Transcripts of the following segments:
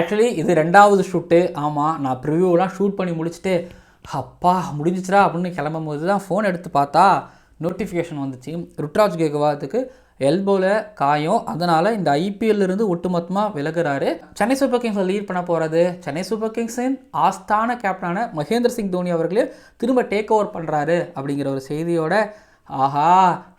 Actually இது ரெண்டாவது shoot ஆமாம் நான் ப்ரிவியூலாம் ஷூட் பண்ணி முடிச்சுட்டு அப்பா முடிஞ்சிச்சிடா அப்படின்னு கிளம்பும் போது தான் ஃபோன் எடுத்து பார்த்தா நோட்டிஃபிகேஷன் வந்துச்சு. ருட்ராஜ் கேகவாத்துக்கு எல்போவில் காயம். அதனால் இந்த ஐபிஎல்லிருந்து ஒட்டுமொத்தமாக விலகுறாரு. சென்னை சூப்பர் கிங்ஸில் லீட் பண்ண போகிறது சென்னை சூப்பர் கிங்ஸின் ஆஸ்தான கேப்டனான மகேந்திர சிங் தோனி அவர்களே திரும்ப டேக் ஓவர் பண்ணுறாரு அப்படிங்கிற ஒரு செய்தியோட ஆஹா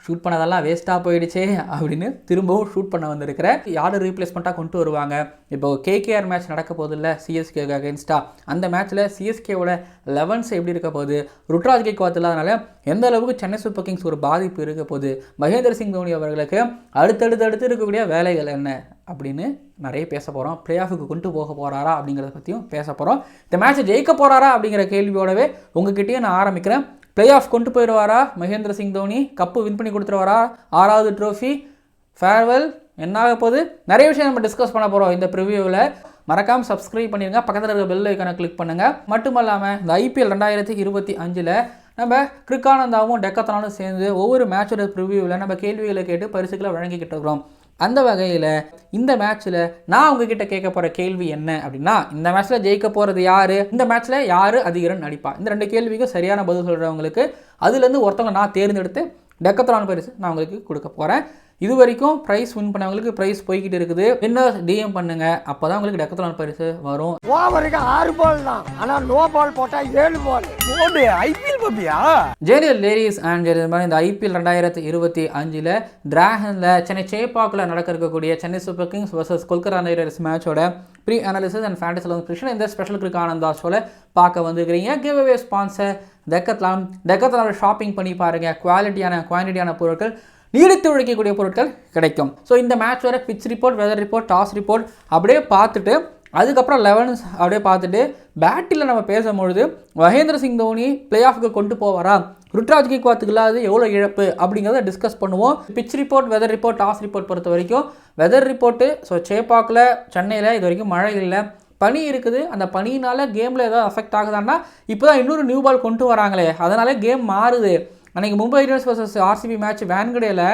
ஷூட் பண்ணதெல்லாம் வேஸ்ட்டாக போயிடுச்சே அப்படின்னு திரும்பவும் ஷூட் பண்ண வந்திருக்கிற யார் ரீப்ளேஸ்மெண்ட்டாக கொண்டு வருவாங்க? இப்போ கேகேஆர் மேட்ச் நடக்க போகுது இல்லை சிஎஸ்கே அகேன்ஸ்டா அந்த மேட்ச்சில் சிஎஸ்கேவோட லெவன்ஸ் எப்படி இருக்க போகுது? ருட்ராஜ் கேக்வாத் இல்லாதனால எந்த அளவுக்கு சென்னை சூப்பர் கிங்ஸ் ஒரு பாதிப்பு இருக்க போகுது? மகேந்திர சிங் தோனி அவர்களுக்கு அடுத்தடுத்து அடுத்து இருக்கக்கூடிய வேலைகள் என்ன? அப்படின்னு நிறைய பேச போகிறோம் பிளே ஆஃபுக்கு கொண்டு போக போகிறாரா அப்படிங்கிறத பற்றியும் பேச போகிறோம் இந்த மேட்ச்சை ஜெயிக்க போகிறாரா அப்படிங்கிற கேள்வியோடவே உங்ககிட்டயே நான் ஆரம்பிக்கிறேன். பிளே ஆஃப் கொண்டு போயிடுவாரா? மகேந்திர சிங் தோனி கப்பு வின் பண்ணி கொடுத்துருவாரா? ஆறாவது ட்ரோஃபி ஃபேர்வெல் என்னாக போகுது? நிறைய விஷயம் நம்ம டிஸ்கஸ் பண்ண போகிறோம் இந்த ப்ரிவியூவில் மறக்காமல் சப்ஸ்கிரைப் பண்ணிடுங்க பக்கத்தில் இருக்க பெல் ஐக்கானை கிளிக் பண்ணுங்கள் மட்டும் இல்லாமல் இந்த ஐபிஎல் ரெண்டாயிரத்தி இருபத்தி அஞ்சில் நம்ம கிருக்கானந்தாவும் டெக்கத்தனாலும் சேர்ந்து ஒவ்வொரு மேட்சோட ப்ரிவியூவில் நம்ம கேள்விகளை கேட்டு பரிசுகளை வழங்கிக்கிட்டு இருக்கிறோம். அந்த வகையில் இந்த மேட்ச்சில் நான் உங்ககிட்ட கேட்க போகிற கேள்வி என்ன அப்படின்னா இந்த மேட்ச்சில் ஜெயிக்க போகிறது யார்? இந்த மேட்ச்சில் யார் அதிக ரன் அடிப்பா இந்த ரெண்டு கேள்விக்கும் சரியான பதில் சொல்கிறவங்களுக்கு அதுலேருந்து ஒருத்தவங்க நான் தேர்ந்தெடுத்து டெக்கத்ரான் பரிசு நான் உங்களுக்கு கொடுக்க போகிறேன் இது வரைக்கும் ப்ரைஸ் வின் பண்ணவங்களுக்கு ப்ரைஸ் போய்கிட்டு இருக்குது. என்ன டிஎம் பண்ணுங்க. அப்போ தான் உங்களுக்கு டெக்கத்ரான் பரிசு வரும். ஓவருக்கு ஆறு பால் தான். ஆனா நோ பால் போட்டா ஏழு பால் போடு ஐபிஎல் பப்பியா ஜேரியல் லேடிஸ் அண்ட் ஜெரியல் மாதிரி இந்த ஐபிஎல் ரெண்டாயிரத்தி இருபத்தி அஞ்சில் டிராகனில் சென்னை சேப்பாக்கில் நடக்க இருக்கக்கூடிய Chennai super kings versus Kolkata knight riders மேட்சோட pre analysis and fantasy eleven இந்த ஸ்பெஷல் கிரிக் ஆனந்தா ஷோவில் பார்க்க வந்துருக்கிறீங்க. கிவ் அவே ஸ்பான்சர் டெக்கத்லாம் டெக்கத்லாவில் ஷாப்பிங் பண்ணி பாருங்கள் குவாலிட்டியான குவான்டிட்டியான பொருட்கள் நீடித்து உழைக்கக்கூடிய பொருட்கள் கிடைக்கும். ஸோ இந்த மேட்ச் வர pitch report weather report toss report அப்படியே பார்த்துட்டு அதுக்கப்புறம் லெவன்ஸ் அப்படியே பார்த்துட்டு பேட்டில் நம்ம பேசும்பொழுது மகேந்திர சிங் தோனி பிளே ஆஃப்க்கு கொண்டு போவாரா? ருட்ராஜ் கேக்வாத்துக்கு இல்லாத எவ்வளோ இழப்பு அப்படிங்கிறத டிஸ்கஸ் பண்ணுவோம். Pitch report weather report toss report பொறுத்த வரைக்கும் வெதர் ரிப்போர்ட்டு ஸோ சேப்பாக்கில் சென்னையில் இது வரைக்கும் மழை இல்லை. பனி இருக்குது. அந்த பனியினால் கேமில் ஏதாவது அஃபெக்ட் ஆகுதான்னா இப்போ தான் இன்னொரு நியூ பால் கொண்டு வராங்களே. அதனால் கேம் மாறுது. அன்றைக்கி Mumbai Indians versus RCB match வேன்கடையில்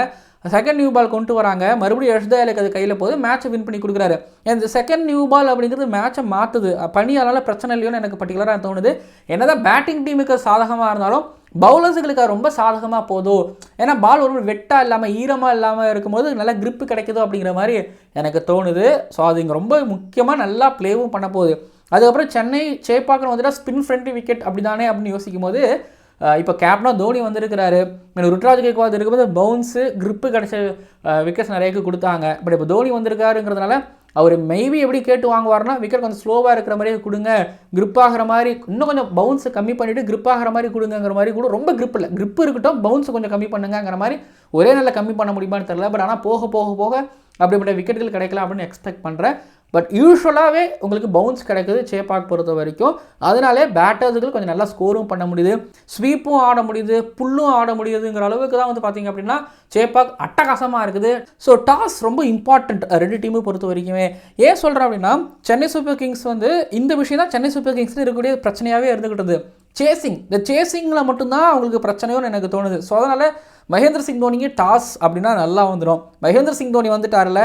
second new ball கொண்டு வராங்க. மறுபடியும் யஷ்தயாலுக்கு அது கையில் போகுது மேட்ச்சை வின் பண்ணி கொடுக்குறாரு. இந்த செகண்ட் நியூ பால் அப்படிங்கிறது மேட்ச்சை மாற்றுது பணியாளால் பிரச்சனை இல்லையோன்னு எனக்கு பர்டிகுலராக தோணுது. என்னதான் பேட்டிங் டீமுக்கு சாதகமாக இருந்தாலும் பவுலர்ஸுகளுக்கு அது ரொம்ப சாதகமாக போதும் ஏன்னா பால் ஒரு வெட்டாக இல்லாமல் ஈரமாக இல்லாமல் இருக்கும்போது நல்லா கிரிப்பு கிடைக்குதோ அப்படிங்கிற மாதிரி எனக்கு தோணுது. ஸோ அது இங்கே ரொம்ப முக்கியமாக நல்லா ப்ளேவும் பண்ண போகுது. அதுக்கப்புறம் சென்னை சேப்பாக்கம் வந்துட்டால் ஸ்பின் ஃப்ரெண்ட்லி விக்கெட் அப்படி தானே அப்படின்னு யோசிக்கும் போது இப்போ கேப்டனாக தோனி வந்திருக்கிறாரு. எனக்கு ருட்ராஜ் கேக்வாத் இருக்கும்போது பவுன்ஸு கிரிப்பு கிடைச்ச விக்கெட்ஸ் நிறையக்கு கொடுத்தாங்க. பட் இப்போ தோனி வந்திருக்காருங்கிறதுனால அவர் மேபி எப்படி கேட்டு வாங்குவார்னா விக்கெட் கொஞ்சம் ஸ்லோவாக இருக்கிற மாதிரியே கொடுங்க. கிரிப் ஆகிற மாதிரி இன்னும் கொஞ்சம் பவுன்ஸ் கம்மி பண்ணிவிட்டு கிரிப் ஆகிற மாதிரி கொடுங்கிற மாதிரி கூட ரொம்ப கிரிப் இல்லை. கிரிப் இருக்கட்டும் பவுன்ஸ் கொஞ்சம் கம்மி பண்ணுங்கங்கிற மாதிரி ஒரே நல்ல கம்மி பண்ண முடியுமான்னு தெரியல. பட் ஆனால் போக போக போக அப்படிப்பட்ட விக்கெட்டுகள் கிடைக்கலாம் அப்படின்னு எக்ஸ்பெக்ட் பண்ணுறேன் பட் யூஸ்வலாகவே உங்களுக்கு பவுன்ஸ் கிடைக்குது சேப்பாக் பொறுத்த வரைக்கும். அதனாலே பேட்டர்ஸுக்கு கொஞ்சம் நல்லா ஸ்கோரும் பண்ண முடியுது. ஸ்வீப்பும் ஆட முடியுது புல்லும் ஆட முடியுதுங்கிற அளவுக்கு தான் வந்து பார்த்தீங்க அப்படின்னா சேப்பாக் அட்டகாசமாக இருக்குது. ஸோ டாஸ் ரொம்ப இம்பார்ட்டண்ட் ரெண்டு டீமும் பொறுத்த வரைக்குமே. ஏன் சொல்கிறேன் அப்படின்னா சென்னை சூப்பர் கிங்ஸ் வந்து இந்த விஷயம் தான் சென்னை சூப்பர் கிங்ஸில் இருக்கக்கூடிய பிரச்சனையாகவே இருந்துக்கிட்டது சேசிங் இந்த சேசிங்கில் மட்டும்தான் அவங்களுக்கு பிரச்சனையோன்னு எனக்கு தோணுது. ஸோ அதனால் மகேந்திர சிங் தோனிக்கு டாஸ் அப்படின்னா நல்லா வந்துடும் மகேந்திர சிங் தோனி வந்துட்டார்ல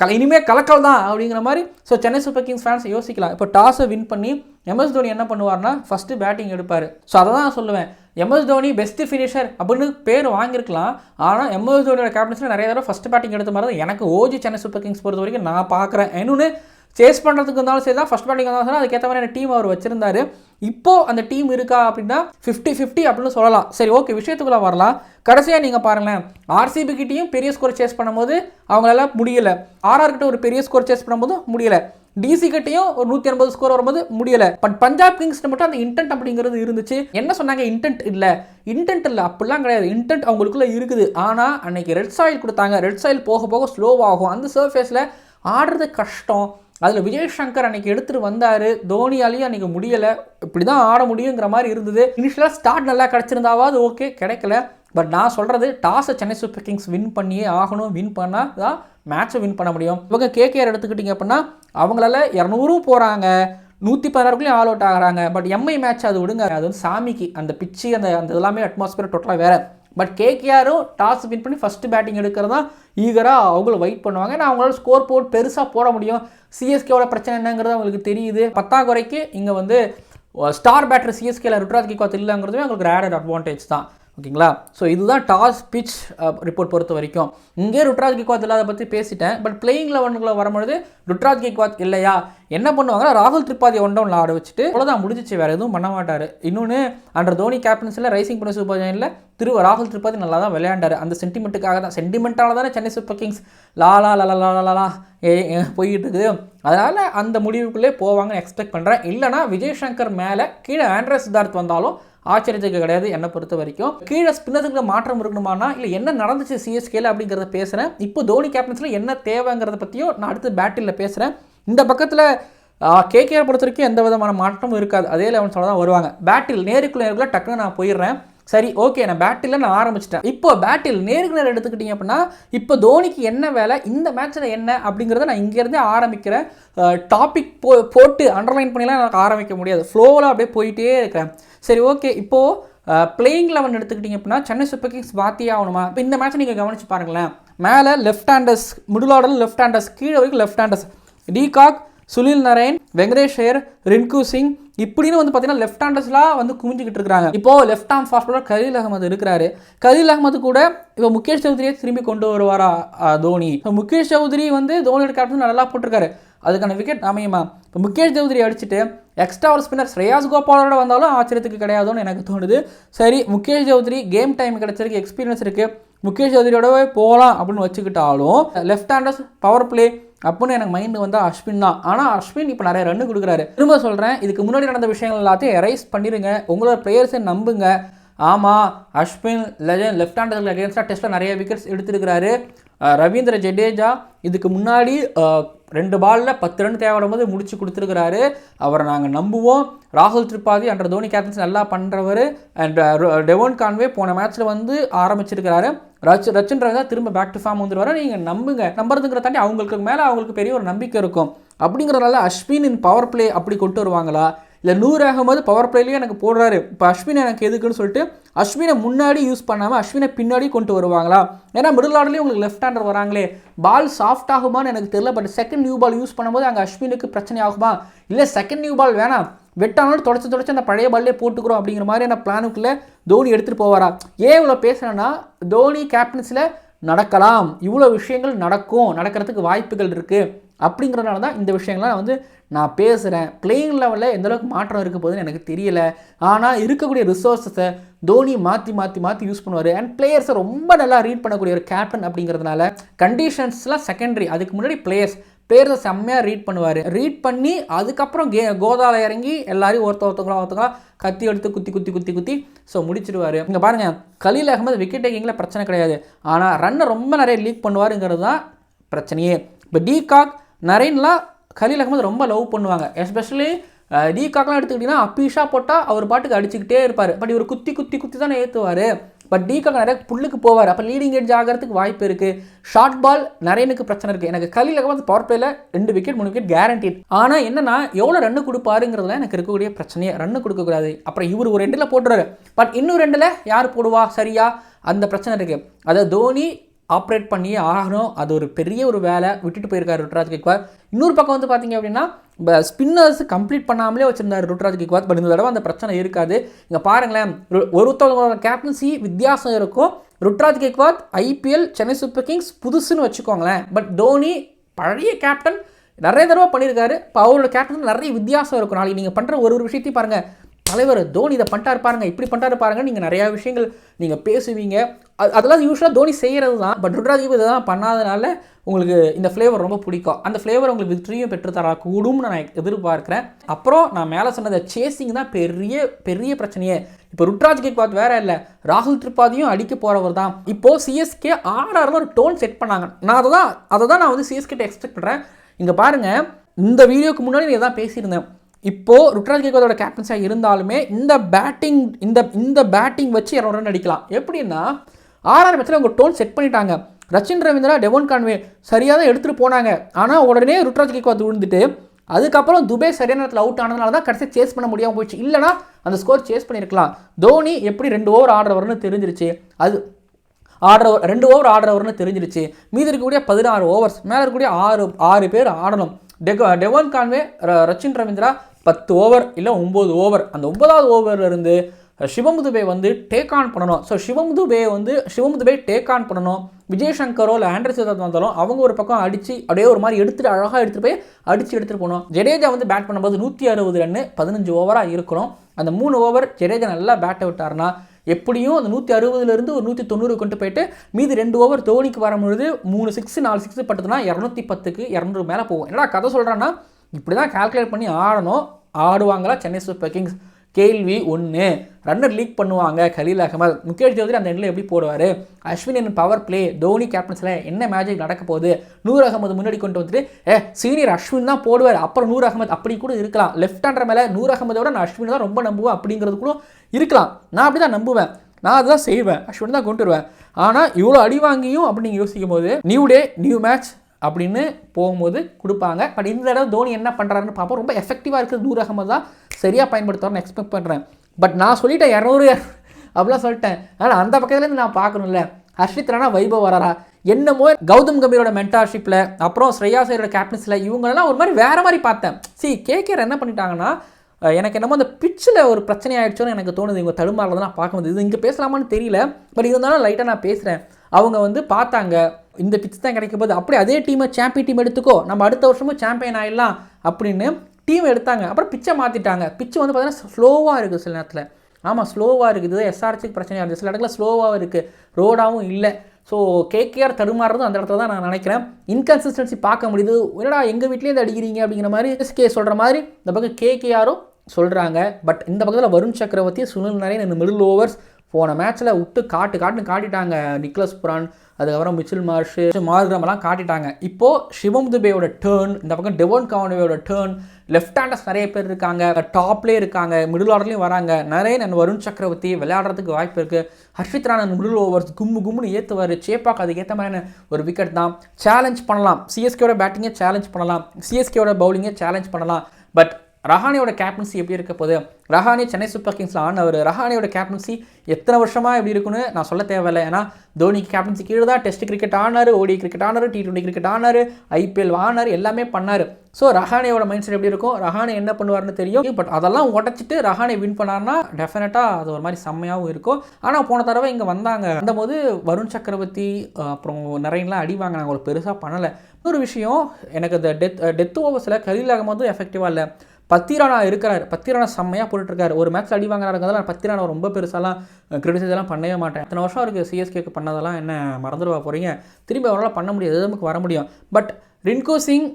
கல இனிமேல் கலக்கல் தான் அப்படிங்கிற மாதிரி so Chennai Super Kings fans யோசிக்கலாம். இப்போ டாஸை வின் பண்ணி எம்எஸ் தோனி என்ன பண்ணுவார்னா ஃபஸ்ட்டு பேட்டிங் எடுப்பார். ஸோ அதை தான் நான் சொல்லுவேன். எம்எஸ் தோனி பெஸ்ட் ஃபினிஷர் அப்படின்னு பேர் வாங்கியிருக்கலாம் ஆனால் எம்எஸ் தோனியோட கேப்டன்ஸில் நிறைய தடவை ஃபஸ்ட் பேட்டிங் எடுத்த மாதிரி தான் எனக்கு ஓஜி சென்னை சூப்பர் கிங்ஸ் பொறுத்த வரைக்கும் நான் பார்க்குறேன். இன்னொன்று சேஸ் பண்ணுறதுக்கு இருந்தாலும் சரி தான் ஃபஸ்ட் பேட்டிங் இருந்தாலும் சரி அதுக்கேற்ற மாதிரி டீம் அவர் வச்சிருந்தாரு. இப்போ அந்த டீம் இருக்கா அப்படின்னா ஃபிஃப்டி ஃபிஃப்டி அப்படின்னு சொல்லலாம். சரி ஓகே விஷயத்துக்குள்ளே வரலாம். கடைசியாக நீங்கள் பாருங்களேன் ஆர்சிபி கிட்டேயும் பெரிய ஸ்கோர் சேஸ் பண்ணும்போது அவங்களால முடியலை. ஆர்ஆர் கிட்ட ஒரு பெரிய ஸ்கோர் சேஸ் பண்ணும்போது முடியலை. டிசி கிட்டையும் ஒரு நூற்றி ஐம்பது ஸ்கோர் வரும்போது முடியல. பட் பஞ்சாப் கிங்ஸ் மட்டும் அந்த இன்டென்ட் அப்படிங்கிறது இருந்துச்சு. என்ன சொன்னாங்க? இன்டென்ட் இல்லை. இன்டென்ட் இல்லை அப்படிலாம் கிடையாது. இன்டென்ட் அவங்களுக்குள்ள இருக்குது. ஆனால் அன்னைக்கு ரெட் சாயில் கொடுத்தாங்க. ரெட் சாயில் போக போக ஸ்லோவாகும் அந்த சர்ஃபேஸில் ஆடுறது கஷ்டம். அதில் விஜய் சங்கர் அன்னைக்கு எடுத்துகிட்டு வந்தார். தோனியாலையும் அன்றைக்கி முடியலை. இப்படி தான் ஆட முடியுங்கிற மாதிரி இருந்தது. இனிஷியலாக ஸ்டார்ட் நல்லா கிடச்சிருந்தாவது ஓகே கிடைக்கல. பட் நான் சொல்கிறது டாஸை சென்னை சூப்பர் கிங்ஸ் வின் பண்ணியே ஆகணும். வின் பண்ணால் தான் மேட்ச்சை வின் பண்ண முடியும். இவங்க கேகேஆர் எடுத்துக்கிட்டிங்க அப்படின்னா அவங்களால இரநூறும் போகிறாங்க நூற்றி பதினாறுக்குள்ளேயும் ஆல் அவுட் ஆகிறாங்க பட் எம்ஐ மேட்ச் அது விடுங்க. அது வந்து சாமிக்கு அந்த பிச்சு அந்த அந்த எல்லாமே அட்மாஸ்பியர் டோட்டலாக வேறு. பட் கேகேஆரும் டாஸ் வின் பண்ணி ஃபஸ்ட்டு பேட்டிங் எடுக்கிறதா ஈகராக அவங்களும் வெயிட் பண்ணுவாங்க. நான் அவங்களால ஸ்கோர் போர்ட் பெருசாக போட முடியும். சிஎஸ்கேவோட பிரச்சனை என்னங்கிறது அவங்களுக்கு தெரியுது. பத்தாக்குறைக்கு இங்கே வந்து ஸ்டார் பேட்டர் சிஎஸ்கேல ருட்ராஜ் கிக்வாத் இல்லைங்கிறதுமே அவங்களுக்கு ரேடட் அட்வான்டேஜ் தான். ஓகேங்களா? ஸோ இதுதான் டாஸ் பிச் ரிப்போர்ட் பொறுத்த வரைக்கும். இங்கே ருட்ராஜ் கிக்வாத் இல்லாத பற்றி பேசிட்டேன். பட் பிளேயிங் லெவனுக்குள்ளே வரும்பொழுது ருட்ராஜ் கிக்வாத் இல்லையா? என்ன பண்ணுவாங்கன்னா ராகுல் திரிபாதி ஒன் டவுன் ஆட வச்சுட்டு அவ்வளோதான் முடிஞ்சிச்சு. வேறு எதுவும் பண்ண மாட்டார். இன்னொன்று அண்டர் தோனி கேப்டன்ஸில் ரைசிங் பண்ண சூப்பர் ஜெயினில் திரு ராகுல் திரிபாதி நல்லா தான் விளையாண்டார். அந்த சென்டிமெண்ட்டுக்காக தான் சென்டிமெண்ட்டால தானே சென்னை சூப்பர் கிங்ஸ் லாலா லலா லலா லலா ஏ ஏ போய்கிட்டு இருக்குது. அதனால் அந்த முடிவுக்குள்ளே போவாங்கன்னு எக்ஸ்பெக்ட் பண்ணுறேன் இல்லைனா விஜய் சங்கர் மேலே கீழே ஆண்ட்ரஸ் சித்தார்த் வந்தாலும் ஆச்சரியத்துக்கு கிடையாது என்னை பொறுத்த வரைக்கும். கீழே ஸ்பின்னருக்கு மாற்றம் இருக்கணுமானா இல்லை என்ன நடந்துச்சு சிஎஸ்கேல அப்படிங்கிறத பேசுகிறேன் இப்போ தோனி கேப்டன்ஸில் என்ன தேவைங்கிறத பற்றியும் நான் அடுத்து பேட்டில் பேசுகிறேன் இந்த பக்கத்தில் கேகேஆர் பொறுத்த வரைக்கும் எந்த விதமான மாற்றமும் இருக்காது. அதே லெவன் சொல்ல தான் வருவாங்க. பேட்டில் நேருக்குள்ள நேருக்குள்ள டக்குன்னு நான் போயிடுறேன். சரி ஓகே நான் பேட்டில் நான் ஆரம்பிச்சிட்டேன். இப்போ பேட்டில் நேருக்கு நேரம் எடுத்துக்கிட்டீங்க அப்படின்னா இப்போ தோனிக்கு என்ன வேலை இந்த மேட்ச்சில் என்ன அப்படிங்கிறத நான் இங்கேருந்தே ஆரம்பிக்கிறேன். டாபிக் போ போட்டு அண்டர்லைன் பண்ணிலாம் எனக்கு ஆரம்பிக்க முடியாது. ஃப்ளோவில் அப்படியே போயிட்டே இருக்கிறேன். சரி ஓகே இப்போது பிளேயிங் லெவன் எடுத்துக்கிட்டிங்க அப்படின்னா சென்னை சூப்பர் கிங்ஸ் வாத்தியே ஆகணுமா? இப்போ இந்த மேட்ச்சை நீங்கள் கவனிச்சு பாருங்களேன். மேலே left handers middle order left handers கீழே வரைக்கும் left handers de Kock Sunil Narine Venkatesh Iyer Rinku Singh இப்படின்னு வந்து பார்த்தீங்கன்னா லெஃப்ட் ஹேண்டர்ஸ்லாம் வந்து குமிஞ்சிக்கிட்டு இருக்காங்க இப்போ left hand fast bowler Khaleel Ahmed இருக்கிறாரு. கலீல் அகமது கூட இப்போ முகேஷ் சௌத்ரியை திரும்பி கொண்டு வருவாரா தோனி. இப்போ முகேஷ் சௌத்ரி வந்து தோனியோட கேப்டன் நல்லா போட்டிருக்காரு. அதுக்கான விக்கெட் அமையுமா இப்போ முகேஷ் சௌத்ரி அடிச்சுட்டு எக்ஸ்ட்ரா ஒரு ஸ்பின்னர் ஸ்ரேயாஸ் கோபாலோட வந்தாலும் ஆச்சரியத்துக்கு கிடையாதுன்னு எனக்கு தோணுது. சரி முகேஷ் சௌத்ரி கேம் டைம் கிடைச்சிருக்கு எக்ஸ்பீரியன்ஸ் இருக்குது முகேஷ் சௌத்ரியோடவே போகலாம் அப்படின்னு வச்சுக்கிட்டாலும் லெஃப்ட் ஹேண்டர்ஸ் பவர் பிளே அப்படின்னு எனக்கு மைண்டு வந்தால் அஸ்வின் தான். ஆனால் அஸ்வின் இப்போ நிறைய ரன் கொடுக்குறாரு. திரும்ப சொல்கிறேன் இதுக்கு முன்னாடி நடந்த விஷயங்கள் எல்லாத்தையும் எரைஸ் பண்ணிடுங்க உங்களோட பிளேயர்ஸை நம்புங்க. ஆமாம் அஸ்வின் லெஜன் லெஃப்ட் ஹேண்டர்ஸில் அகேன்ஸ்டாக டெஸ்ட்டில் நிறைய விக்கெட்ஸ் எடுத்துருக்கிறாரு. ரவீந்திர ஜடேஜா இதுக்கு முன்னாடி ரெண்டு பாலில் பத்து ரன் தேவைப்படும் போது முடிச்சு கொடுத்துருக்கிறாரு. அவரை நாங்கள் நம்புவோம். ராகுல் திரிபாதி அன்ற தோனி கேப்டன்ஸ் நல்லா பண்ணுறவர் அண்ட் டெவோன் கான்வே போன மேட்ச்சில் வந்து ஆரம்பிச்சிருக்கிறாரு. ரச் ரச்சன் ரவி தான் திரும்ப பேக் டு ஃபார்ம் வந்துருவாரு. நீங்கள் நம்புங்க. நம்புறதுங்கிற தாண்டி அவங்களுக்கு மேலே அவங்களுக்கு பெரிய ஒரு நம்பிக்கை இருக்கும். அப்படிங்கிறதுனால அஸ்வின் இன் பவர் பிளே அப்படி கொண்டு வருவாங்களா? இல்லை நூறு ஆகும்போது பவர் பிளேலேயே எனக்கு போடுறாரு. இப்போ அஸ்வின் எனக்கு எதுக்குன்னு சொல்லிட்டு அஸ்வினை முன்னாடி யூஸ் பண்ணாமல் அஸ்வினை பின்னாடி கொண்டு வருவாங்களா? ஏன்னா மிடில் ஆர்டர்லேயே உங்களுக்கு லெஃப்ட் ஹேண்டர் வராங்களே. பால் சாஃப்ட் ஆகுமான்னு எனக்கு தெரியல but second new ball use பண்ணும்போது அங்கே அஸ்வினுக்கு பிரச்சனை ஆகுமா? இல்லை செகண்ட் நியூ பால் வேணாம். வெட்டானாலும் தொடச்சு தொடச்சு அந்த பழைய பால்லே போட்டுக்கிறோம் அப்படிங்கிற மாதிரியான பிளானுக்குள்ளே தோனி எடுத்துகிட்டு போவாரா? ஏன் இவ்வளோ பேசுகிறேன்னா தோனி கேப்டன்ஸில் நடக்கலாம். இவ்வளோ விஷயங்கள் நடக்கும். நடக்கிறதுக்கு வாய்ப்புகள் இருக்குது அப்படிங்கிறதுனால தான் இந்த விஷயங்கள்லாம் வந்து நான் பேசுகிறேன் பிளேயிங் லெவலில் எந்தளவுக்கு மாற்றம் இருக்க போகுதுன்னு எனக்கு தெரியல. ஆனால் இருக்கக்கூடிய ரிசோர்ஸஸை தோனி மாற்றி மாற்றி மாற்றி யூஸ் பண்ணுவார். அண்ட் பிளேயர்ஸை ரொம்ப நல்லா ரீட் பண்ணக்கூடிய ஒரு கேப்டன் அப்படிங்கிறதுனால கண்டிஷன்ஸ்லாம் செகண்டரி அதுக்கு முன்னாடி பிளேயர்ஸ் பிளேயர்ஸை செம்மையாக ரீட் பண்ணுவார். ரீட் பண்ணி அதுக்கப்புறம் கே கோதால இறங்கி எல்லாரையும் ஒருத்த ஒருத்தவங்களா ஒருத்தவங்களா கத்தி எடுத்து குத்தி குத்தி குத்தி குத்தி ஸோ முடிச்சிடுவார். இங்கே பாருங்கள் கலீல் அகமது விக்கெட் டேக்கிங்கில் பிரச்சனை கிடையாது. ஆனால் ரன்னை ரொம்ப நிறைய லீக் பண்ணுவாருங்கிறது தான் பிரச்சனையே. இப்போ டீகாக் நரேன்லாம் கலீல் அகமது ரொம்ப லவ் பண்ணுவாங்க. எஸ்பெஷலி டீகாக்கெலாம் எடுத்துக்கிட்டிங்கன்னா அப்பீஷா போட்டால் அவர் பாட்டுக்கு அடிச்சுக்கிட்டே இருப்பார். பட் இவர் குத்தி குத்தி குத்தி தானே ஏற்றுவார் பட் டீகாக் நிறைய புல்லுக்கு போவார். அப்போ லீடிங் எட்ஜ் ஆகிறதுக்கு வாய்ப்பு இருக்குது ஷார்ட் பால் நரேனுக்கு பிரச்சனை இருக்குது எனக்கு கலீல் அகமது பவர் பிளேல ரெண்டு விக்கெட் மூணு விக்கெட் கேரண்டீட் ஆனால் என்னன்னா எவ்வளோ ரன்னு கொடுப்பாருங்கிறதுல எனக்கு இருக்கக்கூடிய பிரச்சனையே. ரன்னு கொடுக்கக்கூடாது. அப்புறம் இவர் ஒரு ரெண்டில் போட்டுறாரு பட் இன்னும் ரெண்டில் யார் போடுவா? சரியா? அந்த பிரச்சனை இருக்குது அதை தோனி ஆப்ரேட் பண்ணியே ஆகணும். அது ஒரு பெரிய ஒரு வேலை. விட்டுட்டு போயிருக்காரு ருட்ராஜ் கிக்வாத். இன்னொரு பக்கம் வந்து பார்த்தீங்க அப்படின்னா ஸ்பின்னர்ஸ் கம்ப்ளீட் பண்ணாமலே வச்சிருந்தாரு ருட்ராஜ் கிக்வாத். பட் இந்த தடவை அந்த பிரச்சனை இருக்காது. இங்கே பாருங்களேன் ஒருத்தவங்களோட கேப்டன்சி வித்தியாசம் இருக்கும். Ruturaj Gaikwad IPL Chennai super kings புதுசுன்னு வச்சுக்கோங்களேன். பட் தோனி பழைய கேப்டன் நிறைய தடவை பண்ணியிருக்காரு இப்போ அவரோட கேப்டன் நிறைய வித்தியாசம் இருக்கும். நாளைக்கு நீங்கள் பண்ணுற ஒரு ஒரு விஷயத்தையும் பாருங்கள் தலைவர் தோனி இதை பண்ணிட்டாரு பாருங்க இப்படி பண்ணிட்டாரு பாருங்க நீங்கள் நிறையா விஷயங்கள் நீங்கள் பேசுவீங்க. அது அதெல்லாம் யூஸ்வலாக தோனி செய்கிறது தான் பட் ருட்ராஜீப் இதை தான் பண்ணாதனால உங்களுக்கு இந்த ஃப்ளேவர் ரொம்ப பிடிக்கும். அந்த ஃப்ளேவர் உங்களுக்கு விக்டரியும் பெற்று கூடும்னு நான் எதிர்பார்க்குறேன். அப்புறம் நான் மேலே சொன்னதை சேசிங் தான் பெரிய பெரிய பிரச்சனையே. இப்போ ருட்ராஜ் கேக்வாத் வேற இல்லை ராகுல் திரிபாதியும் அடிக்க போகிறவர் தான். இப்போது சிஎஸ்கே ஆர்ஆரில் ஒரு டோன் செட் பண்ணாங்க. நான் அதை தான் அதை தான் நான் வந்து சிஎஸ்கேட்டை எக்ஸ்பெக்ட் பண்ணுறேன் இங்கே பாருங்கள் இந்த வீடியோக்கு முன்னாடி நீ தான் பேசியிருந்தேன். இப்போது ருட்ராஜ் கேக்வாதோட கேப்டன்ஸாக இருந்தாலுமே இந்த பேட்டிங் இந்த இந்த பேட்டிங் வச்சு இரநூறு ரன் அடிக்கலாம் எப்படின்னா ஆறாறு மேட்ச்சில் அவங்க டோன் செட் பண்ணிட்டாங்க. ரச்சின் ரவீந்திரா டெவோன் கான்வே சரியாக தான் எடுத்துகிட்டு போனாங்க. ஆனால் உடனே ருட்ராஜ் கேக்வாத் விழுந்துட்டு அதுக்கப்புறம் துபே சரியான நேரத்தில் அவுட் ஆனதுனால தான் கடைசியாக சேஸ் பண்ண முடியாமல் போயிடுச்சு. இல்லைனா அந்த ஸ்கோர் சேஸ் பண்ணியிருக்கலாம். தோனி எப்படி ரெண்டு ஓவர் ஆடுறவர்னு தெரிஞ்சிருச்சு. அது ஆடுற ரெண்டு ஓவர் ஆடுறவர்னு தெரிஞ்சிருச்சு. மீதி இருக்கக்கூடிய பதினாறு ஓவர்ஸ் மேலே இருக்கக்கூடிய ஆறு ஆறு பேர் ஆடணும். டெக டெவன் கான்வே ர- ரச்சின் ரவீந்திரா பத்து ஓவர் இல்லை ஒம்பது ஓவர். அந்த ஒன்பதாவது ஓவர்லேருந்து சிவம் துபே வந்து டேக் ஆன் பண்ணணும். ஸோ சிவம் துபே வந்து சிவம் துபே டேக் ஆன் பண்ணணும். விஜய் சங்கரோ இல்லை ஆண்ட்ரஸ் ஏதாவது வந்தாலும் அவங்க ஒரு பக்கம் அடித்து அப்படியே ஒரு மாதிரி எடுத்துட்டு அழகாக எடுத்துகிட்டு போய் அடித்து எடுத்துகிட்டு போகணும். ஜடேஜா வந்து பேட் பண்ணும்போது நூற்றி அறுபது ரன்னு பதினஞ்சு ஓவராக இருக்கணும் அந்த மூணு ஓவர் ஜடேஜா நல்லா பேட்டை விட்டார்னா எப்படியும் அந்த நூற்றி அறுபதுலேருந்து ஒரு நூற்றி தொண்ணூறு கொண்டு போயிட்டு மீதி ரெண்டு ஓவர் தோனிக்கு வரும்பொழுது மூணு சிக்ஸ் நாலு சிக்ஸ் பட்டதுன்னா இரநூத்தி பத்துக்கு இரநூறு மேலே போகும். என்னடா கதை சொல்கிறேன்னா இப்படி தான் கால்குலேட் பண்ணி ஆடணும். ஆடுவாங்களா? Chennai super kings. கேள்வி ஒன்று ரன்னர் லீக் பண்ணுவாங்க கலீல் அகமது. முகேஷ் சௌத்ரி அந்த எண்ணில் எப்படி போடுவார்? அஸ்வின் பவர் பிளே தோனி கேப்டன்ஸில் என்ன மேஜிக் நடக்க போகுது? நூர் அகமது முன்னாடி கொண்டு வந்துட்டு ஏ சீனியர் அஸ்வின் தான் போடுவார். அப்புறம் நூர் அகமது அப்படி கூட இருக்கலாம். லெஃப்ட் ஹேண்டர் மேலே நூர் அகமதை விட நான் அஸ்வின் தான் ரொம்ப நம்புவேன் அப்படிங்கிறது கூட இருக்கலாம். நான் அப்படி தான் நம்புவேன். நான் அதுதான் செய்வேன். அஸ்வின் தான் கொண்டு வருவேன். ஆனால் இவ்வளோ அடி வாங்கியும் அப்படி நீங்கள் யோசிக்கும் போது நியூ டே நியூ மேட்ச் அப்படின்னு போகும்போது கொடுப்பாங்க. பட் இந்த தடவை தோனி என்ன பண்ணுறாருன்னு பார்ப்போம். ரொம்ப எஃபெக்டிவாக இருக்குது. நூர் அகமது தான் சரியாக பயன்படுத்துவார்னு எக்ஸ்பெக்ட் பண்ணுறேன் பட் நான் சொல்லிட்டேன் இரநூறு அப்படிலாம் சொல்லிட்டேன். ஆனால் அந்த பக்கத்துலேருந்து நான் பார்க்கணும்ல. ஹர்ஷித் ராணா வைபவ் வராரா? என்னமோ கௌதம் கம்பீரோட மென்டார்ஷிப்பில் அப்புறம் ஸ்ரேயாசையரோட கேப்டன்ஸில் இவங்களெல்லாம் ஒரு மாதிரி வேறு மாதிரி பார்த்தேன். சி கேகேஆர் என்ன பண்ணிட்டாங்கன்னா எனக்கு என்னமோ அந்த பிச்சில் ஒரு பிரச்சனை ஆயிடுச்சோன்னு எனக்கு தோணுது. இவங்க தடுமாறதை நான் பார்க்க முடியுது. இது இங்கே பேசலாமான்னு தெரியல. பட் இருந்தாலும் லைட்டாக நான் பேசுகிறேன் அவங்க வந்து பார்த்தாங்க. இந்த பிச் தான் கிடைக்க போது அப்படியே அதே டீமை சாம்பியன் டீம் எடுத்துக்கோ நம்ம அடுத்த வருஷமும் சாம்பியன் ஆகிடலாம் அப்படின்னு டீம் எடுத்தாங்க. அப்புறம் பிச்சை மாற்றிட்டாங்க பிச்சு வந்து பார்த்தீங்கன்னா ஸ்லோவாக இருக்குது சில நேரத்தில். ஆமாம் ஸ்லோவாக இருக்குது. எஸ்ஆர்சிக்கு பிரச்சனையாக இருக்குது சில இடத்துல ஸ்லோவாக இருக்குது ரோடாகவும் இல்லை. ஸோ கேகேஆர் தடுமாறுறதும் அந்த இடத்துல தான் நான் நினைக்கிறேன். இன்கன்சிஸ்டன்சி பார்க்க முடியுது. என்னடா எங்கள் வீட்லேயே இருந்து அடிக்கிறீங்க அப்படிங்கிற மாதிரி எஸ்கே சொல்கிற மாதிரி இந்த பக்கம் கேகேஆரும் சொல்கிறாங்க பட் இந்த பக்கத்தில் வருண் சக்கரவர்த்தி சுனில் நரேன் இந்த மிடில் ஓவர்ஸ் போன மேட்ச்சில் விட்டு காட்டு காட்டுன்னு காட்டிட்டாங்க. நிக்லஸ் புரான் அதுக்கப்புறம் மிச்சில் மார்ஷு மார்க்ரமெல்லாம் காட்டிட்டாங்க. இப்போது சிவம் துபேயோட டேர்ன் இந்த பக்கம் டெவோன் கவுனவேயோட டேர்ன் லெஃப்ட் ஹேண்டர்ஸ் நிறைய பேர் இருக்காங்க. டாப்லேயே இருக்காங்க. மிடில் ஆர்டர்லேயும் வராங்க. நிறைய நான் வருண் சக்கரவர்த்தி விளையாடுறதுக்கு வாய்ப்பு இருக்குது ஹர்ஷித் ராணன் மிடில் ஓவர்ஸ் கும்மு கும்முன்னு ஏற்றுவார் சேப்பாக்கு அதுக்கேற்ற மாதிரியான ஒரு விக்கெட் தான். சேலஞ்ச் பண்ணலாம். சிஎஸ்கேயோட பேட்டிங்கை சேலஞ்ச் பண்ணலாம். சிஎஸ்கேவோட பவுலிங்கை சேலஞ்ச் பண்ணலாம். பட் ரஹானியோட கேப்டன்சி எப்படி இருக்க போகுது? ரஹானி சென்னை சூப்பர் கிங்ஸில் ஆனவர். ரஹானியோட கேப்டன்சி எத்தனை வருஷமாக எப்படி இருக்குன்னு நான் சொல்ல தேவையில்லை. ஏன்னா தோனிக்கு கேப்டன்சி கீழே தான் டெஸ்ட் கிரிக்கெட் ஆனார் ஓடி கிரிக்கெட் ஆனார் டி டுவெண்ட்டி கிரிக்கெட் ஆனார் ஐபிஎல் ஆனார் எல்லாமே பண்ணார். ஸோ ரஹானியோட மைண்ட் செட் எப்படி இருக்கும்? ரஹானி என்ன பண்ணுவார்னு தெரியும். பட் அதெல்லாம் உடச்சிட்டு ரஹானி வின் பண்ணார்னா டெஃபினட்டாக அது ஒரு மாதிரி செம்மையாகவும் இருக்கும். ஆனால் போன தடவை இங்கே வந்தாங்க. வந்தபோது வருண் சக்கரவர்த்தி அப்புறம் நிறையலாம் அடி வாங்கினாங்க. ஒரு பெருசாக பண்ணலை. இன்னொரு விஷயம் எனக்கு இந்த டெத் டெத் ஓவர்ஸில் கலீல் அகமதும் எஃபெக்டிவாக இல்லை. பத்திரானா இருக்கிறார். பத்திரானா செம்மையாக போட்டுட்ருக்காரு. ஒரு மேட்ச் அடி வாங்குறாருங்கிறதால நான் பத்திரானா ரொம்ப பெருசாலாம் கிரிட்டிசைஸ்லாம் பண்ணவே மாட்டேன். இத்தனை வருஷம் இருக்குது சிஎஸ்கேக்கு பண்ணதெல்லாம் என்ன மறந்துடுவா போகிறீங்க திரும்பி அவரால் பண்ண முடியாது. நமக்கு வர முடியும்? பட் ரின்கோ சிங்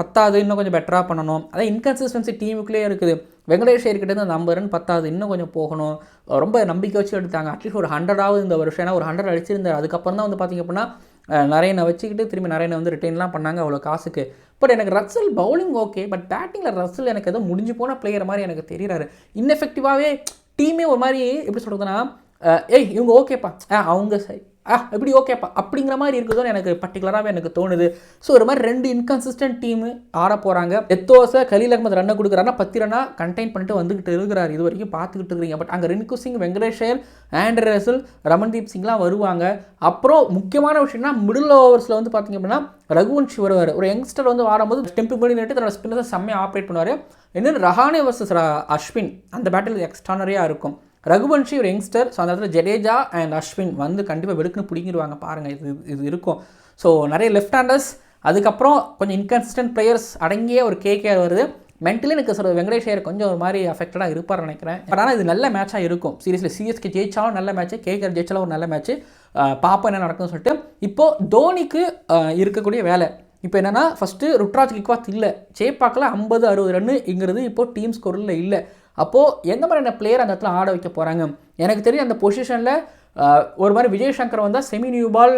பத்தாவது இன்னும் கொஞ்சம் பெட்டராக பண்ணணும். அதான் இன்கன்சிஸ்டன்சி டீமுக்குள்ளேயே இருக்குது. வெங்கடேஷ் ஐயர்கிட்ட அந்த நம்பருன்னு பத்தாவது இன்னும் கொஞ்சம் போகணும். ரொம்ப நம்பிக்கை வச்சு எடுத்தாங்க. அட்லீஸ்ட் ஒரு ஹண்ட்ரடாவது இந்த வருஷம். ஏன்னா ஒரு ஹண்ட்ரட் அடிச்சிருந்தார். அதுக்கப்புறம் தான் வந்து பார்த்திங்க அப்படின்னா நரேனை வச்சுக்கிட்டு திரும்பி நரேனை வந்து ரிட்டைன்லாம் பண்ணாங்க அவ்வளோ காசுக்கு. பட் எனக்கு ரசல் பவுலிங் ஓகே பட் பேட்டிங்கில் ரசல் எனக்கு ஏதோ முடிஞ்சு போன பிளேயர் மாதிரி எனக்கு தெரியறாரு. இன்எஃபெக்டிவாகவே டீமே ஒரு மாதிரி எப்படி சொல்கிறதுனா ஏய் இவங்க ஓகேப்பா ஆ அவங்க சரி ஆ எப்படி ஓகேப்பா அப்படிங்கிற மாதிரி இருக்குதோன்னு எனக்கு பர்டிகுலராகவே எனக்கு தோணுது. ஸோ ஒரு மாதிரி ரெண்டு இன்கன்சிஸ்டன்ட் டீமு ஆட போகிறாங்க எத்தோசை கலீல் அகமது ரன்னை கொடுக்குறாருன்னா பத்து ரன்னாக கண்டெயின் பண்ணிட்டு வந்துகிட்டு இருக்கிறார். இது வரைக்கும் பார்த்துக்கிட்டு இருக்கிறீங்க. பட் அங்கே ரின்கு சிங் வெங்கடேஷ் ஐயர் ஆண்ட்ரே ரசல் ரமன்தீப் சிங்லாம் வருவாங்க. அப்புறம் முக்கியமான விஷயம்னா மிடில் ஓவர்ஸில் வந்து பார்த்திங்க அப்படின்னா ரகுவன்ஷி வருவார். ஒரு யங்ஸ்டர் வந்து ஆடும்போது ஸ்டெம்பு பண்ணி நிட்டு தன்னோட ஸ்பின்னரை செம்மையாக ஆப்ரேட் பண்ணுவார். என்னென்னு ரஹானே வர்சஸ் அஸ்வின். அந்த பேட்டில் எக்ஸ்ட்ரானரியாக இருக்கும். ரகுவன்ஷி ஒரு யங்ஸ்டர். ஸோ அந்த இடத்துல ஜடேஜா அண்ட் அஸ்வின் வந்து கண்டிப்பாக வெடுக்குன்னு பிடிங்கிடுவாங்க பாருங்கள் இது இது இருக்கும். ஸோ நிறைய லெஃப்ட் ஹேண்டர்ஸ் அதுக்கப்புறம் கொஞ்சம் இன்கன்சிஸ்டன்ட் பிளேயர்ஸ் அடங்கிய ஒரு கேகேஆர் வருது. மென்டலி எனக்கு சொல்ற வெங்கடேஷ் ஐயர் கொஞ்சம் ஒரு மாதிரி அஃபெக்டடாக இருப்பார் நினைக்கிறேன். பட் ஆனால் இது நல்ல மேட்சாக இருக்கும். சீரியஸ்லி சிஎஸ்கே ஜெயிச்சாலும் நல்ல மேட்ச் கேகேஆர் ஜெயிச்சாலும் ஒரு நல்ல மேட்ச் பார்ப்போம் என்ன நடக்கும்னு சொல்லிட்டு இப்போது தோனிக்கு இருக்கக்கூடிய வேலை. இப்போ என்னென்னா ஃபஸ்ட்டு ருட்ராஜ் கிக்வாத் இல்லை. சேப்பாக்கில் ஐம்பது அறுபது ரன்னுங்கிறது இப்போது டீம் ஸ்கோரில் இல்லை. அப்போது எந்த மாதிரியான பிளேயர் அந்த இடத்துல ஆட வைக்க போகிறாங்க எனக்கு தெரியும் அந்த பொசிஷனில் ஒரு மாதிரி விஜய் சங்கர் வந்தால் semi new ball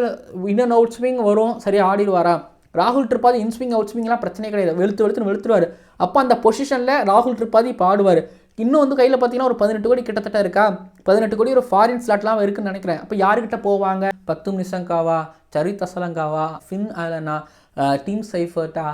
in and out swing வரும் சரியாக ஆடிடுவாரா? ராகுல் ட்ரிப்பாதி இன்ஸ்விங் அவுட் ஸ்விங்லாம் பிரச்சனை கிடையாது. வெளுத்து வெளுத்துன்னு வெளுத்துருவார். அப்போ அந்த பொசிஷனில் ராகுல் ட்ரிப்பாதி இப்போ ஆடுவார். இன்னும் வந்து கையில் பார்த்தீங்கன்னா ஒரு பதினெட்டு கோடி கிட்டத்தட்ட இருக்கா? பதினெட்டு கோடி ஒரு ஃபாரின் ஸ்லாட்லாம் இருக்குன்னு நினைக்கிறேன். அப்போ யாருக்கிட்ட போவாங்க? பத்தும் நிசங்காவா சரித் அசலங்காவா ஃபின் ஆலனா டீம் சைஃபர்ட்டா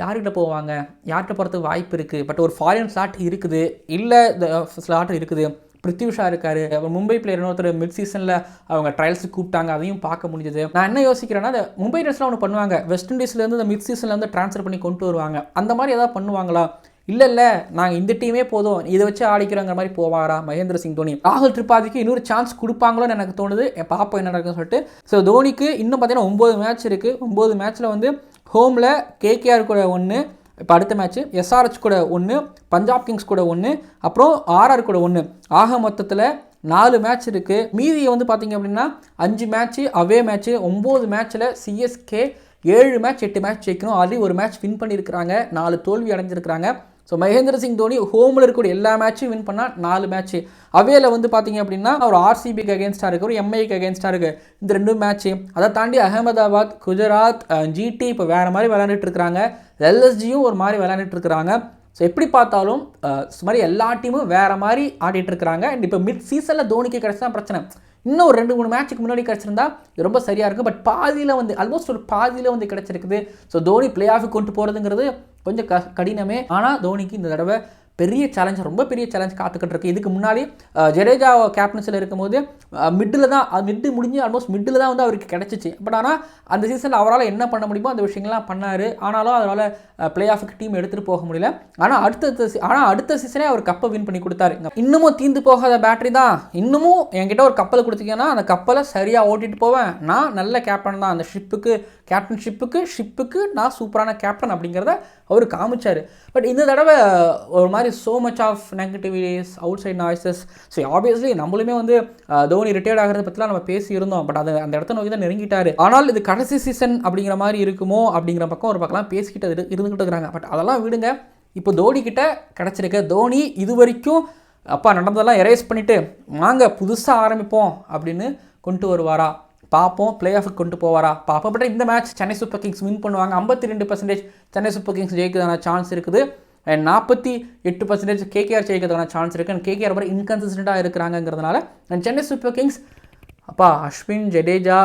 யார்கிட்ட போவாங்க? யார்கிட்ட போகிறதுக்கு வாய்ப்பு இருக்குது பட் ஒரு ஃபாரின் ஸ்லாட் இருக்குது. இல்லை இந்த ஸ்லாட் இருக்குது. பிருத்திவிஷா இருக்காரு. அப்புறம் மும்பை பிளேயர் இன்னொருத்தர் மிட் சீசனில் அவங்க ட்ரையல்ஸுக்கு கூப்பிட்டாங்க. அதையும் பார்க்க முடிஞ்சது. நான் என்ன யோசிக்கிறேன்னா இந்த மும்பை இண்டியன்ஸ்லாம் ஒன்று பண்ணுவாங்க. வெஸ்ட் இண்டீஸ்லேருந்து இந்த மிட் சீசனில் வந்து ட்ரான்ஸ்ஃபர் பண்ணி கொண்டு வருவாங்க. அந்த மாதிரி ஏதாவது பண்ணுவாங்களா? இல்லை இல்லை. நாங்கள் இந்த டீமே போதும். இதை வச்சு ஆடிக்கிறோங்கிற மாதிரி போவாரா? மகேந்திர சிங் தோனி. ராகுல் திரிபாதிக்கு இன்னொரு சான்ஸ் கொடுப்பாங்களோன்னு எனக்கு தோணுது. என் பாப்பா என்ன நடக்குன்னு சொல்லிட்டு. ஸோ தோனிக்கு இன்னும் பார்த்தீங்கன்னா ஒம்பது மேட்ச் இருக்குது ஒம்பது மேட்ச்சில் வந்து ஹோமில் கேகேஆர் கூட ஒன்று இப்போ அடுத்த மேட்ச்சு எஸ்ஆர்ஹெச் கூட ஒன்று பஞ்சாப் கிங்ஸ் கூட ஒன்று அப்புறம் ஆர்ஆர் கூட ஒன்று ஆக மொத்தத்தில் நாலு மேட்ச் இருக்குது மீதியை வந்து பார்த்தீங்க அப்படின்னா அஞ்சு மேட்ச்சு அவே மேட்ச்சு ஒம்பது மேட்ச்சில் சிஎஸ்கே ஏழு மேட்ச் எட்டு மேட்ச் ஜெயிக்கணும். ஆல்ரெடி ஒரு மேட்ச் வின் பண்ணியிருக்கிறாங்க நாலு தோல்வி அடைஞ்சிருக்கிறாங்க. ஸோ மகேந்திர சிங் தோனி ஹோமில் இருக்கக்கூடிய எல்லா மேட்சும் வின் பண்ணால் நாலு மேட்ச்சு அவேல வந்து பார்த்தீங்க அப்படின்னா ஒரு ஆர்சிபிக்கு அகேன்ஸ்டாக இருக்குது ஒரு எம்ஐக்கு அகேன்ஸ்டாக இருக்குது இந்த ரெண்டு மேட்ச்சு அதை தாண்டி அகமதாபாத் குஜராத் ஜிடி இப்போ வேறு மாதிரி விளையாண்டுட்டு இருக்கிறாங்க எல்எஸ்ஜியும் ஒரு மாதிரி விளையாண்டுட்டு இருக்கிறாங்க ஸோ எப்படி பார்த்தாலும் அஹ், மாதிரி எல்லா டீமும் வேறு மாதிரி ஆடிட்டு இருக்கிறாங்க அண்ட் இப்போ மிட் சீசனில் தோனிக்கு கிடைச்சா பிரச்சனை. இன்னும் ஒரு ரெண்டு மூணு மேட்ச்சுக்கு முன்னாடி கிடச்சிருந்தா இது ரொம்ப சரியாக இருக்கும். பட் பாதியில் வந்து ஆல்மோஸ்ட் ஒரு பாதியில் வந்து கிடச்சிருக்குது. ஸோ தோனி பிளே ஆஃபுக்கு கொண்டு போகிறதுங்கிறது கொஞ்சம் க கடினமே. ஆனால் தோனிக்கு இந்த தடவை பெரிய சேலஞ்ச் ரொம்ப பெரிய சேலஞ்ச் காத்துக்கிட்டு இருக்கு. இதுக்கு முன்னாடி ஜடேஜா கேப்டன்ஸில் இருக்கும்போது மிட்டில் தான் மிட்டு முடிஞ்சு ஆல்மோஸ்ட் மிட்டில் தான் வந்து அவருக்கு கிடச்சிச்சு. பட் ஆனால் அந்த சீசனில் அவரால் என்ன பண்ண முடியுமோ அந்த விஷயங்கள்லாம் பண்ணார். ஆனாலும் அதனால் பிளே ஆஃபுக்கு டீம் எடுத்துகிட்டு போக முடியல. ஆனால் அடுத்த ஆனால் அடுத்த சீசனே அவர் கப்பை வின் பண்ணி கொடுத்தாரு. இன்னமும் தீந்து போகாத பேட்டரி தான். இன்னமும் என்கிட்ட ஒரு கப்பலை கொடுத்தீங்கன்னா அந்த கப்பலை சரியாக ஓட்டிட்டு போவேன். நான் நல்ல கேப்டன் தான். அந்த ஷிப்புக்கு கேப்டன்ஷிப்புக்கு ஷிப்புக்கு நான் சூப்பரான கேப்டன் அப்படிங்கிறத அவர் காமிச்சார். பட் இந்த தடவை ஒரு மாதிரி so much of negativities outside noises so obviously நம்மளுமே வந்து தோனி ரிட்டையர்ட் ஆகிறத பற்றிலாம் நம்ம பேசியிருந்தோம். பட் அது அந்த இடத்த நோக்கி தான் நெருங்கிட்டார். ஆனால் இது கடைசி சீசன் அப்படிங்கிற மாதிரி இருக்குமோ அப்படிங்கிற பக்கம் ஒரு பக்கம்லாம் பேசிக்கிட்டு இரு- இருந்துகிட்டு இருக்கிறாங்க. பட் அதெல்லாம் விடுங்க. இப்போ தோனி கிட்ட கிடச்சிருக்க. தோனி இது வரைக்கும் அப்பா நடந்ததெல்லாம் எரேஸ் பண்ணிவிட்டு வாங்க புதுசாக ஆரம்பிப்போம் அப்படின்னு கொண்டு வருவாரா? பார்ப்போம் பிளே ஆஃபுக்கு கொண்டு போவாரா? பார்ப்போம் பட் இந்த match Chennai super kings win பண்ணுவாங்க. ஐம்பத்தி ரெண்டு பர்சன்டேஜ் சென்னை சூப்பர் கிங்ஸ் ஜெயிக்கிறதான சான்ஸ் இருக்குது. அண்ட் நாற்பத்தி எட்டு பர்சன்டேஜ் கேகேஆர் ஜெயிக்கிறதான சான்ஸ் இருக்குது அண்ட் கேகேஆர் மாதிரி இன்கன்சிஸ்டண்ட்டாக இருக்கிறாங்கிறதுனால அண்ட் சென்னை சூப்பர் கிங்ஸ் அப்பா அஸ்வின் ஜடேஜா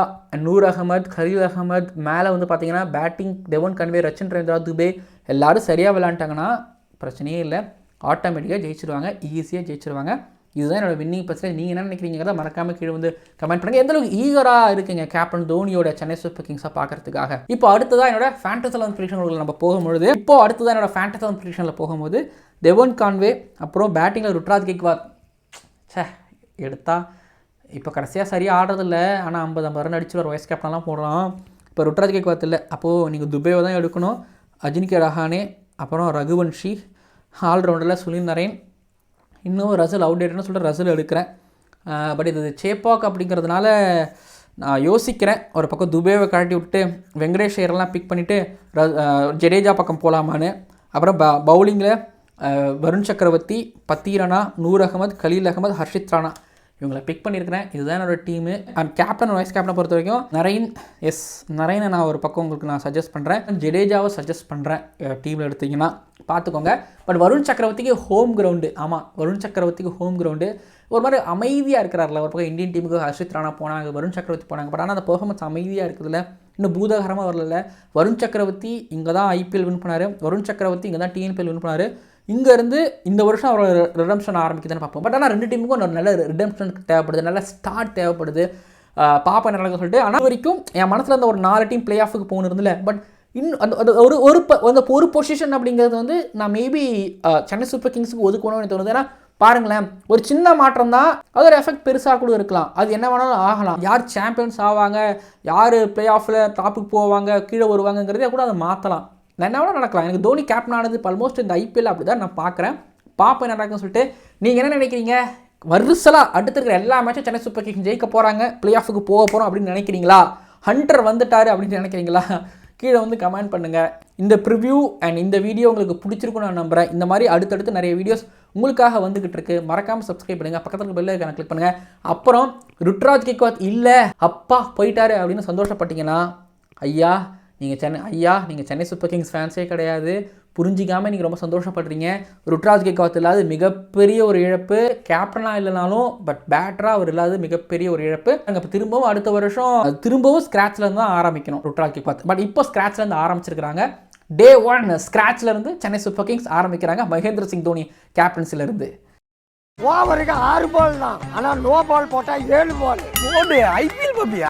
நூர் அகமத் கலீல் அகமத் மேலே வந்து பார்த்தீங்கன்னா batting Devon Conway Rachin Ravindra Dube எல்லோரும் சரியாக விளாண்டாங்கன்னா பிரச்சனையே இல்லை. ஆட்டோமேட்டிக்காக ஜெயிச்சிருவாங்க. ஈஸியாக ஜெயிச்சிருவாங்க. இதுதான் என்னோட வின்னிங் பர்சன்டேஜ் நீங்கள் என்ன நினைக்கிறீங்கிறத மறக்காமல் கீழே வந்து கமெண்ட் பண்ணுங்க. எந்தளவுக்கு ஈகராக இருக்குங்க கேப்டன் தோனியோட சென்னை சூப்பர் கிங்ஸாக பார்க்கறதுக்காக. இப்போ அடுத்ததாக என்னோட ஃபேண்டஸ் லெவன் ப்ரிடிக்ஷன் நம்ம போகும்பொழுது இப்போ அடுத்ததான் என்னோட ஃபேண்டஸ் லெவன் ப்ரிடிக்ஷனில் போகும்போது தெவன் கான்வே அப்புறம் பேட்டிங்கில் ருட்ராஜ் கெக்வாத் சே எடுத்தா இப்போ கடைசியாக சரியாக ஆடுறதில்ல. ஆனால் ஐம்பது ஐம்பது ரன் அடிச்சு ஒரு வைஸ் கேப்டன்லாம் போடுறான் இப்போ ருட்ராஜ் கேக்வாத் இல்லை. அப்போது நீங்கள் துபேவை தான் எடுக்கணும். அஜினிகே ரஹானே அப்புறம் ரகுவன்ஷி ஆல்ரவுண்டரில் சுனில் நரேன் இன்னும் ரசல் அவுடேட்னு சொல்லிட்டு ரசல் எடுக்கிறேன். பட் இது சேப்பாக் அப்படிங்கிறதுனால நான் யோசிக்கிறேன். ஒரு பக்கம் துபேவை கழட்டி விட்டு வெங்கடேஷ் ஐயர்லாம் பிக் பண்ணிவிட்டு ஜடேஜா பக்கம் போகலாமான்னு அப்புறம் ப பவுலிங்கில் வருண் சக்கரவர்த்தி பத்தீரனா நூர் அகமது கலீல் அகமது ஹர்ஷித் ராணா. இவங்களை பிக் பண்ணியிருக்கிறேன். இதுதான் என்னோட டீமு அண்ட் கேப்டன் வைஸ் கேப்டனை பொறுத்த வரைக்கும் நரைன் எஸ் நரைனை நான் ஒரு பக்கம் உங்களுக்கு நான் சஜஸ்ட் பண்ணுறேன் ஜடேஜாவை சஜஸ்ட் பண்ணுறேன் டீமில் எடுத்தீங்கன்னா பார்த்துக்கோங்க. பட் வருண் சக்கரவர்த்திக்கு ஹோம் கிரவுண்டு ஆமாம் வருண் சக்கரவர்த்திக்கு ஹோம் கிரவுண்டு ஒரு மாதிரி அமைதியாக இருக்கிறார்ல. ஒரு பக்கம் இந்தியன் டீமுக்கு ஹர்ஷித் ராணா போனாங்க வருண் சக்கரவர்த்தி போனாங்க. பட் ஆனால் அந்த பெர்ஃபார்மன்ஸ் அமைதியாக இருக்குதுல்ல இன்னும் பூதகரமாக வரல. வருண் சக்கரவர்த்தி இங்கே தான் ஐபிஎல் வின் பண்ணார். வருண் சக்கரவர்த்தி இங்கே தான் டிஎன்பிஎல் வின் பண்ணார். இங்கேருந்து இந்த வருஷம் அவர் ரிடம்ஷன் ஆரம்பிக்குதுன்னு பார்ப்போம். பட் ஆனால் ரெண்டு டீமுக்கும் ஒரு நல்ல ரிடம்ஷன் தேவைப்படுது நல்ல ஸ்டார்ட் தேவைப்படுது. பாப்பா நடக்குதுன்னு சொல்லிட்டு ஆனால் வரைக்கும் என் மனசில் அந்த ஒரு நாலு டீம் பிளே ஆஃபுக்கு போகணும் இருந்தில்ல பட் இன்னும் அந்த ஒரு ஒரு ப- அந்த ஒரு பொசிஷன் அப்படிங்கிறது வந்து நான் மேபி சென்னை சூப்பர் கிங்ஸுக்கு ஒதுக்கணும்னு தோணுது. ஏன்னா பாருங்களேன் ஒரு சின்ன மாற்றம் தான் அது ஒரு எஃபெக்ட் பெருசாக கூட இருக்கலாம். அது என்ன வேணாலும் ஆகலாம். யார் சாம்பியன்ஸ் ஆவாங்க யார் பிளே ஆஃபில் டாப்புக்கு போவாங்க கீழே வருவாங்கங்கிறதே கூட அதை மாற்றலாம் என்ன வேணால் நடக்கலாம். எனக்கு தோனி கேப்டன் ஆனது ஆல்மோஸ்ட் இந்த ஐபிஎல் அப்படி தான் நான் பார்க்குறேன். பார்ப்பேன் என்ன சொல்லிட்டு நீங்கள் என்ன நினைக்கிறீங்க? வருசலாக அடுத்து இருக்கிற எல்லா மேட்சும் சென்னை சூப்பர் கிங்ஸ் ஜெயிக்க போகிறாங்க பிளே ஆஃபுக்கு போக போகிறோம் அப்படின்னு நினைக்கிறீங்களா? ஹண்ட்ரட் வந்துட்டாரு அப்படின்னு நினைக்கிறீங்களா? கீழே வந்து கமெண்ட் பண்ணுங்கள் இந்த ப்ரிவ்யூ அண்ட் இந்த வீடியோ உங்களுக்கு பிடிச்சிருக்கும் நான் நம்புகிறேன் இந்த மாதிரி அடுத்தடுத்து நிறைய வீடியோஸ் உங்களுக்காக வந்துகிட்டு இருக்கு. மறக்காமல் சப்ஸ்கிரைப் பண்ணுங்கள் பக்கத்தில் பெல் ஐக்கான கிளிக் பண்ணுங்கள் அப்புறம் ருட்ராஜ் கிக்வாத் இல்லை. அப்பா போயிட்டாரு அப்படின்னு சந்தோஷப்பட்டீங்கன்னா ஐயா நீங்கள் சென்னை ஐயா நீங்கள் சென்னை சூப்பர் கிங்ஸ் ஃபேன்ஸே கிடையாது. புரிஞ்சிக்காமல் நீங்கள் ரொம்ப சந்தோஷப்படுறீங்க. ருட்ராஜ் கேக்வாத் இல்லாத மிகப்பெரிய ஒரு இழப்பு. கேப்டனாக இல்லைனாலும் பட் பேட்டராக அவர் இல்லாத மிகப்பெரிய ஒரு இழப்பு. நாங்கள் இப்போ திரும்பவும் அடுத்த வருஷம் திரும்பவும் ஸ்க்ராட்ச்லேருந்து தான் ஆரம்பிக்கணும் ருட்ராஜ் கேக்வாத் பட் இப்போ ஸ்க்ராட்ச்லேருந்து ஆரம்பிச்சிருக்கிறாங்க. டே ஒன் ஸ்கிராச்ல இருந்து சென்னை சூப்பர் கிங்ஸ் ஆரம்பிக்கிறாங்க மகேந்திர சிங் தோனி கேப்டன்சில இருந்து. ஓவருக்கு ஆறு பால் தான். ஆனா நோ பால் போட்டா ஏழு பால் ஐபிஎல் பப்பியா